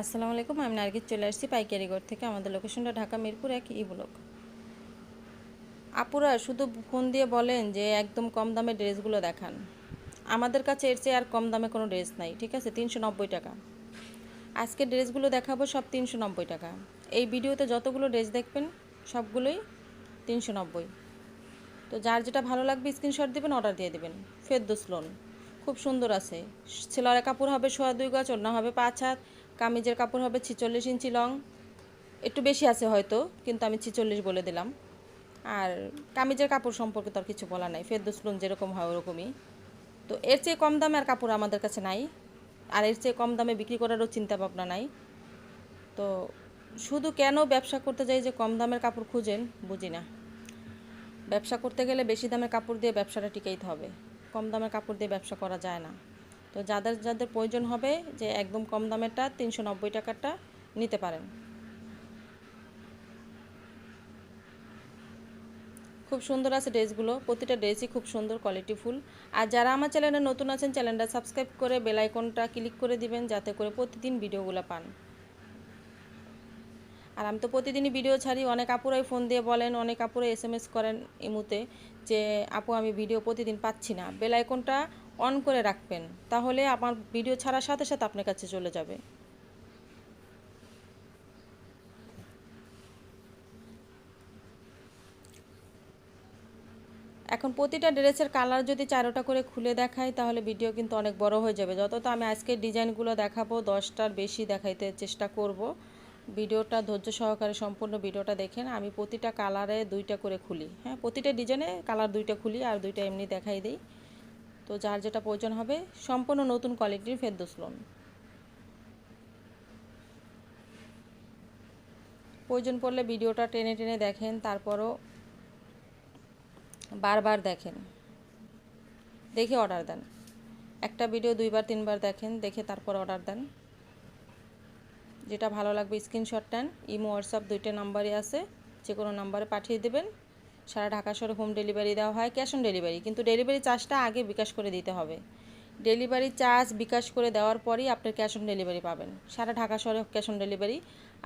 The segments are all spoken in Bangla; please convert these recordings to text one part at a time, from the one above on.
আসসালামু আলাইকুম, আমি নার্গিস চলে আসছি পাইকারিগড় থেকে। আমাদের লোকেশনটা ঢাকা মিরপুর এক ই ব্লক। আপুরা শুধু ফোন দিয়ে বলেন যে, একদম কম দামে ড্রেসগুলো দেখান। আমাদের কাছে এর চেয়ে আর কম দামে কোনো ড্রেস নাই, ঠিক আছে? তিনশো নব্বই টাকা। আজকে ড্রেসগুলো দেখাবো সব তিনশো নব্বই টাকা। এই ভিডিওতে যতগুলো ড্রেস দেখবেন, সবগুলোই তিনশো নব্বই। তো যার যেটা ভালো লাগবে, স্ক্রিনশট দেবেন অর্ডার দিয়ে দেবেন। ফেরদোস লোন। খুব সুন্দর আছে। সেলারের কাপড় হবে সোয়া দুই গজ, ওড়না হবে পাঁচ হাত। কামিজের কাপড় হবে ছিচল্লিশ ইঞ্চি লং। একটু বেশি আছে হয়তো, কিন্তু আমি ছিচল্লিশ বলে দিলাম। আর কামিজের কাপড় সম্পর্কে তো আর কিছু বলা নাই, ফেরদোস লোন যেরকম হয় ওরকমই। তো এর চেয়ে কম দামে আর কাপড় আমাদের কাছে নাই। আর এর চেয়ে কম দামে বিক্রি করারও চিন্তা ভাবনা নাই। তো শুধু কেন ব্যবসা করতে যাই যে কম দামের কাপড় খুঁজেন, বুঝি না। ব্যবসা করতে গেলে বেশি দামের কাপড় দিয়ে ব্যবসাটা টিকাইতে হবে। কম দামের কাপড় দিয়ে ব্যবসা করা যায় না। তো যাদের যাদের প্রয়োজন হবে যে একদম কম দামেরটা, তিনশো নব্বই টাকারটা নিতে পারেন। খুব সুন্দর আছে ড্রেসগুলো, প্রতিটা ড্রেসই খুব সুন্দর কোয়ালিটি ফুল। আর যারা আমার চ্যানেলে নতুন আছেন, চ্যানেলটা সাবস্ক্রাইব করে বেল আইকনটা ক্লিক করে দিবেন, যাতে করে প্রতিদিন ভিডিওগুলো পান। আর আমি তো প্রতিদিনই ভিডিও ছাড়ি, অনেক আপুরাই ফোন দিয়ে বলেন, অনেক আপুরাই এস করেন ইমুতে যে, আপু, আমি ভিডিও প্রতিদিন পাচ্ছি না। বেল আইকনটা অন করে রাখবেন, তাহলে আমার ভিডিও ছাড়ার সাথে সাথে আপনার কাছে চলে যাবে। এখন প্রতিটা ড্রেসের কালার যদি চারোটা করে খুলে দেখাই, তাহলে ভিডিও কিন্তু অনেক বড় হয়ে যাবে। যত তো আমি আজকে ডিজাইনগুলো দেখাবো, দশটার বেশি দেখাইতে চেষ্টা করব। ভিডিওটা ধৈর্য সহকারে, সম্পূর্ণ ভিডিওটা দেখেন। আমি প্রতিটা কালারে দুইটা করে খুলি। হ্যাঁ প্রতিটা ডিজাইনে কালার দুইটা খুলি আর দুইটা এমনি দেখাই দিই। তো যার যেটা প্রয়োজন হবে, সম্পূর্ণ নতুন কোয়ালিটির ফেরদোস লোন প্রয়োজন পড়লে ভিডিওটা টেনে টেনে দেখেন, তারপরও বারবার দেখেন। দেখে অর্ডার দেন। একটা ভিডিও দুইবার, তিনবার দেখেন, দেখে তারপর অর্ডার দেন। যেটা ভালো লাগবে স্ক্রিনশট নেন, ইমো হোয়াটসঅ্যাপ দুইটা নাম্বারই আছে যে কোনো নাম্বারে পাঠিয়ে দেবেন। সারা ঢাকা শহরে হোম ডেলিভারি দেওয়া হয় ক্যাশ অন ডেলিভারি কিন্তু ডেলিভারি চার্জটা আগে বিকাশ করে দিতে হবে। ডেলিভারি চার্জ বিকাশ করে দেওয়ার পরই আপনি ক্যাশ অন ডেলিভারি পাবেন। সারা ঢাকা শহরে ক্যাশ অন ডেলিভারি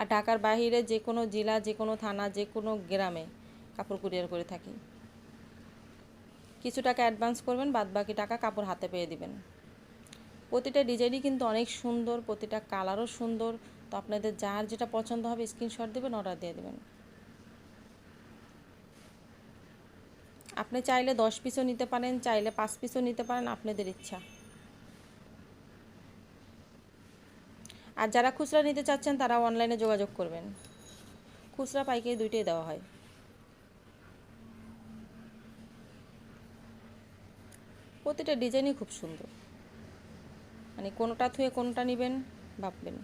আর ঢাকার বাহিরে যে কোনো জেলা, যে কোনো থানা, যে কোনো গ্রামে কাপড় কুরিয়ার করে থাকি। কিছু টাকা অ্যাডভান্স করবেন বাদ বাকি টাকা কাপড় হাতে পেয়ে দিবেন। প্রতিটা ডিজাইনই কিন্তু অনেক সুন্দর, প্রতিটা কালারও সুন্দর। তো আপনাদের যার যেটা পছন্দ হবে স্ক্রিনশট দেবেন অর্ডার দিয়ে দেবেন। আপনি চাইলে দশ পিসও নিতে পারেন, চাইলে পাঁচ পিসও নিতে পারেন, আপনাদের ইচ্ছা। আর যারা খুচরা নিতে চাচ্ছেন, তারা অনলাইনে যোগাযোগ করবেন। খুচরা পাইকারি দুইটাই দেওয়া হয়। প্রতিটা ডিজাইনই খুব সুন্দর। মানে কোনোটা থুয়ে কোনটা নেবেন, ভাববেন।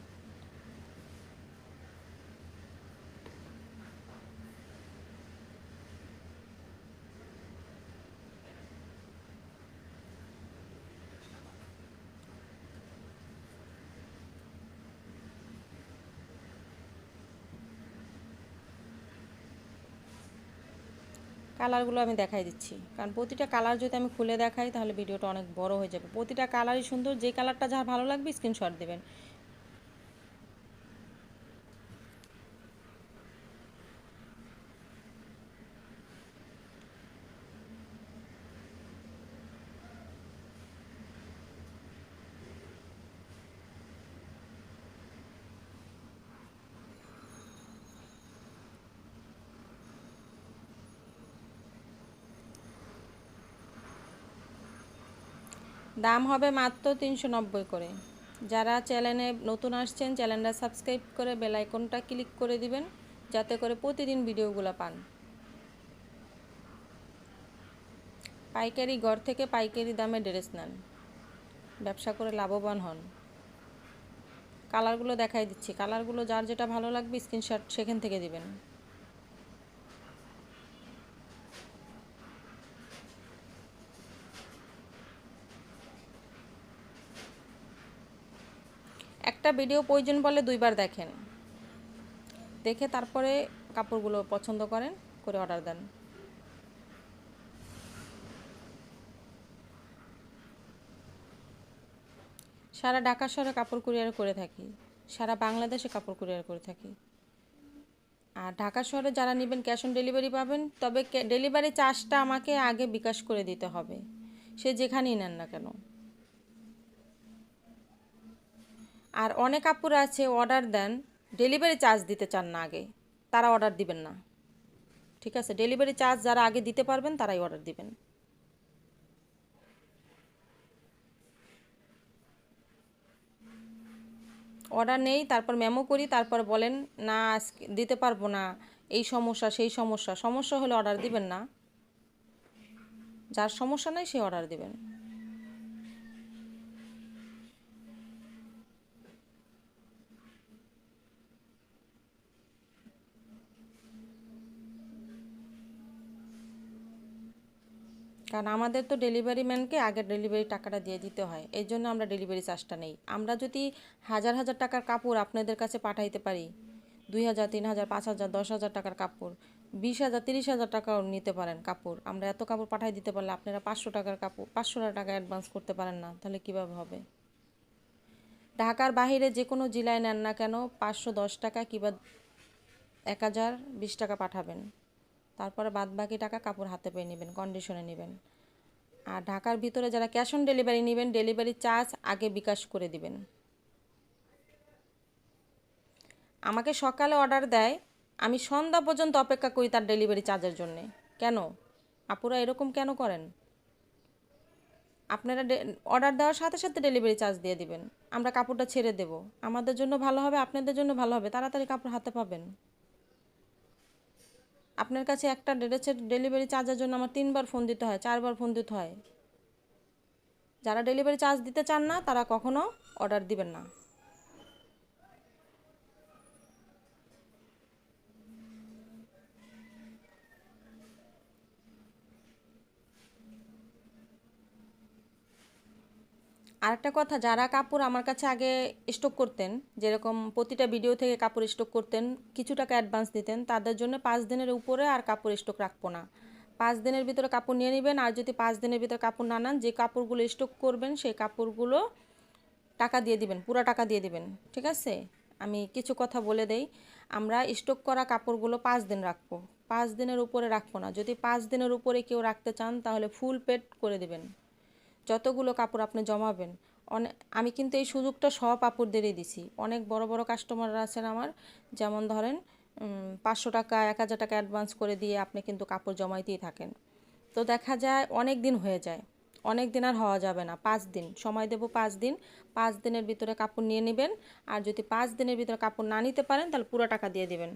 কালারগুলো আমি দেখাই দিচ্ছি। কারণ প্রতিটা কালার যদি আমি খুলে দেখাই, তাহলে ভিডিওটা অনেক বড় হয়ে যাবে। প্রতিটা কালারই সুন্দর, যে কালারটা যার ভালো লাগবে স্ক্রিনশট দেবেন। দাম হবে মাত্র তিনশো নব্বই করে। যারা চ্যানেলে নতুন আসছেন, চ্যানেলটা সাবস্ক্রাইব করে বেল আইকনটা ক্লিক করে দিবেন, যাতে করে প্রতিদিন ভিডিওগুলো পান। পাইকারি ঘর থেকে পাইকারি দামে ড্রেস নেন। ব্যবসা করে লাভবান হন। কালারগুলো দেখাই দিচ্ছি। কালারগুলো যার যেটা ভালো লাগবে, স্ক্রিনশট সেখান থেকে দিবেন। একটা ভিডিও প্রয়োজন বলে দুইবার দেখেন। দেখে তারপরে কাপড়গুলো পছন্দ করেন, করে অর্ডার দেন। সারা ঢাকা শহরে কাপড় কুরিয়ার করে থাকি, সারা বাংলাদেশে কাপড় কুরিয়ার করে থাকি। আর ঢাকা শহরে যারা নেবেন ক্যাশ অন ডেলিভারি পাবেন, তবে ডেলিভারি চার্জটা আমাকে আগে বিকাশ করে দিতে হবে। সে যেখানেই নেন না কেন। আর অনেক কাপড় আছে অর্ডার দেন, ডেলিভারি চার্জ দিতে চান না আগে। তারা অর্ডার দিবেন না। ঠিক আছে, ডেলিভারি চার্জ যারা আগে দিতে পারবেন, তারাই অর্ডার দিবেন। অর্ডার নেই, তারপর মেমো করি, তারপর বলেন, না দিতে পারব না, এই সমস্যা, সেই সমস্যা। সমস্যা হলে অর্ডার দিবেন না। যার সমস্যা নাই, সে অর্ডার দিবেন। কারণ আমাদের তো ডেলিভারি ম্যানকে আগে ডেলিভারি টাকাটা দিয়ে দিতে হয়। এই জন্য আমরা ডেলিভারি চার্জটা নেই। আমরা যদি হাজার হাজার টাকার কাপড় আপনাদের কাছে পাঠাইতে পারি, দুই হাজার, তিন হাজার, পাঁচ হাজার, দশ হাজার টাকার কাপড়, বিশ হাজার, তিরিশ হাজার টাকাও নিতে পারেন কাপড়। আমরা এত কাপড় পাঠাই দিতে পারলে আপনারা পাঁচশো টাকার কাপড়, পাঁচশো টাকা অ্যাডভান্স করতে পারেন না, তাহলে কীভাবে হবে? ঢাকার বাহিরে যে কোনো জেলায় নেন না কেন পাঁচশো দশ টাকা কিংবা এক হাজার, বিশ টাকা পাঠাবেন। তারপরে বাদ বাকি টাকা কাপড় হাতে পেয়ে নেবেন কন্ডিশনে নেবেন। আর ঢাকার ভিতরে যারা ক্যাশ অন ডেলিভারি নেবেন ডেলিভারি চার্জ আগে বিকাশ করে দিবেন। আমাকে সকালে অর্ডার দেয়, আমি সন্ধ্যা পর্যন্ত অপেক্ষা করি তার ডেলিভারি চার্জের জন্যে। কেন? আপুরা এরকম কেন করেন? আপনারা অর্ডার দেওয়ার সাথে সাথে ডেলিভারি চার্জ দিয়ে দিবেন। আমরা কাপড়টা ছেড়ে দেব। আমাদের জন্য ভালো হবে, আপনাদের জন্য ভালো হবে। তাড়াতাড়ি কাপড় হাতে পাবেন। আপনার কাছে একটা ড্রেসের ডেলিভারি চার্জের জন্য আমার তিনবার ফোন দিতে হয়, চারবার ফোন দিতে হয়। যারা ডেলিভারি চার্জ দিতে চান না, তারা কখনো অর্ডার দিবেন না। আরেকটা কথা, যারা কাপড় আমার কাছে আগে স্টক করতেন, যেরকম প্রতিটা ভিডিও থেকে কাপড় স্টক করতেন কিছু টাকা অ্যাডভান্স দিতেন, তাদের জন্য পাঁচ দিনের উপরে আর কাপড় স্টক রাখব না। পাঁচ দিনের ভিতরে কাপড় নিয়ে নেবেন আর যদি পাঁচ দিনের ভিতরে কাপড় না নেন, যে কাপড়গুলো স্টক করবেন, সেই কাপড়গুলো টাকা দিয়ে দিবেন, পুরো টাকা দিয়ে দিবেন, ঠিক আছে? আমি কিছু কথা বলে দেই, আমরা স্টক করা কাপড়গুলো পাঁচ দিন রাখব, পাঁচ দিনের উপরে রাখব না। যদি পাঁচ দিনের উপরে কেউ রাখতে চান, তাহলে ফুল পেড করে দিবেন। যতগুলো কাপড় আপনি জমাবেন অনেক আমি কিন্তু এই সুযোগটা সব কাপড়দেরই দিছি। অনেক বড় বড় কাস্টমাররা আছেন আমার, যেমন ধরেন পাঁচশো টাকা, এক হাজার টাকা অ্যাডভান্স করে দিয়ে আপনি কিন্তু কাপড় জমাইতেই থাকেন। তো দেখা যায় অনেক দিন হয়ে যায়, অনেক দিন আর হওয়া যাবে না, পাঁচ দিন। সময় দেব পাঁচ দিন, পাঁচ দিনের ভিতরে কাপড় নিয়ে নেবেন, আর যদি পাঁচ দিনের ভিতরে কাপড় না নিতে পারেন, তাহলে পুরো টাকা দিয়ে দেবেন।